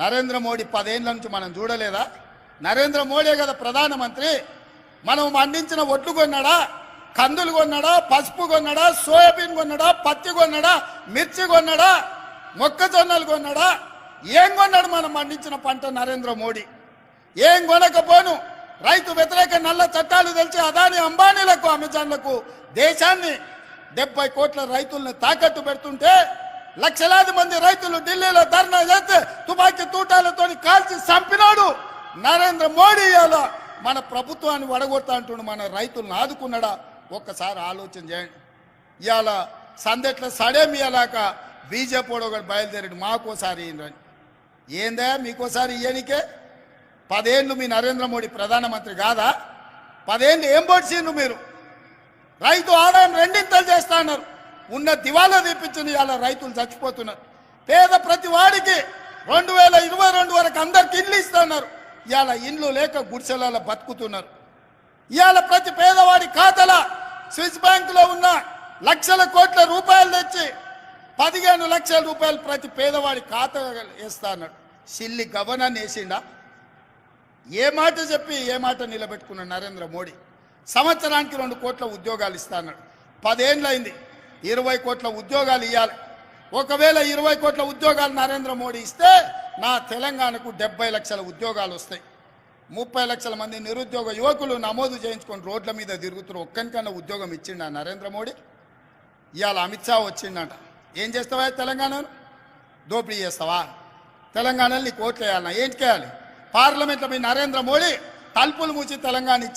నరేంద్ర మోడీ పదేళ్ళ నుంచి మనం చూడలేదా? నరేంద్ర మోడీ కదా ప్రధానమంత్రి. మనం పండించిన ఒడ్లు కొన్నాడా? కందులు కొన్నాడా? పసుపు కొన్నాడా? సోయాబీన్ కొన్నాడా? పత్తి కొన్నాడా? మిర్చి కొన్నాడా? మొక్కజొన్నలు కొన్నాడా? ఏం కొన్నాడు మనం పండించిన పంట నరేంద్ర మోడీ? ఏం కొనకపోను? రైతు వ్యతిరేక నల్ల చట్టాలు తెలిసి అదాని అంబానీలకు అమెజాన్లకు దేశాన్ని డెబ్బై కోట్ల రైతుల్ని తాకట్టు పెడుతుంటే లక్షలాది మంది రైతులు ఢిల్లీలో ధర్నా చేస్తే తుపాకీ తూటాలతో కాల్చి చంపినాడు. నరేంద్ర మోడీ ఇవాళ మన ప్రభుత్వాన్ని వడగొడతా అంటుండు మన రైతులను ఆదుకున్నాడా? ఒక్కసారి ఆలోచన చేయండి. ఇవాళ సందెట్ల సడేమియలాక బీజేపీ ఒకటి బయలుదేరాడు మాకోసారి ఈయనని ఏందా మీకోసారి ఇయ్యనికే పదేళ్ళు మీ నరేంద్ర మోడీ ప్రధానమంత్రి కాదా? పదేళ్ళు ఏం పొడిచిండు మీరు? రైతు ఆదాయం రెండింతలు చేస్తా అన్నారు. ఉన్న దివాలా తీపించిన ఇవాళ రైతులు చచ్చిపోతున్నారు. పేద ప్రతి వాడికి రెండు వేల ఇరవై రెండు వరకు అందరికి ఇల్లు ఇస్తున్నారు. ఇవాళ ఇండ్లు లేక గుడిసెలలో బతుకుతున్నారు. ఇవాళ ప్రతి పేదవాడి ఖాతాల స్విస్ బ్యాంకులో ఉన్న లక్షల కోట్ల రూపాయలు తెచ్చి పదిహేను లక్షల రూపాయలు ప్రతి పేదవాడి ఖాతా వేస్తా అన్నాడు సిల్లి గవర్నర్ వేసిండా? ఏ మాట చెప్పి ఏ మాట నిలబెట్టుకున్న నరేంద్ర మోడీ? సంవత్సరానికి రెండు కోట్ల ఉద్యోగాలు ఇస్తాన్నాడు. పదేళ్ళైంది ఇరవై కోట్ల ఉద్యోగాలు ఇవ్వాలి ఒకవేళ ఇరవై కోట్ల ఉద్యోగాలు నరేంద్ర మోడీ ఇస్తే నా తెలంగాణకు డెబ్బై లక్షల ఉద్యోగాలు వస్తాయి. ముప్పై లక్షల మంది నిరుద్యోగ యువకులు నమోదు చేయించుకొని రోడ్ల మీద తిరుగుతున్నారు ఒక్కనికన్నా ఉద్యోగం ఇచ్చిండ నరేంద్ర మోడీ? ఇవాళ అమిత్ షా వచ్చిండట. ఏం చేస్తావా తెలంగాణను దోపిడీ చేస్తావా? తెలంగాణలో నీకు ఓట్లు వేయాలన్నా ఏంటి చేయాలి పార్లమెంట్లో మీ నరేంద్ర మోడీ తలుపులు మూసి తెలంగాణ ఇచ్చి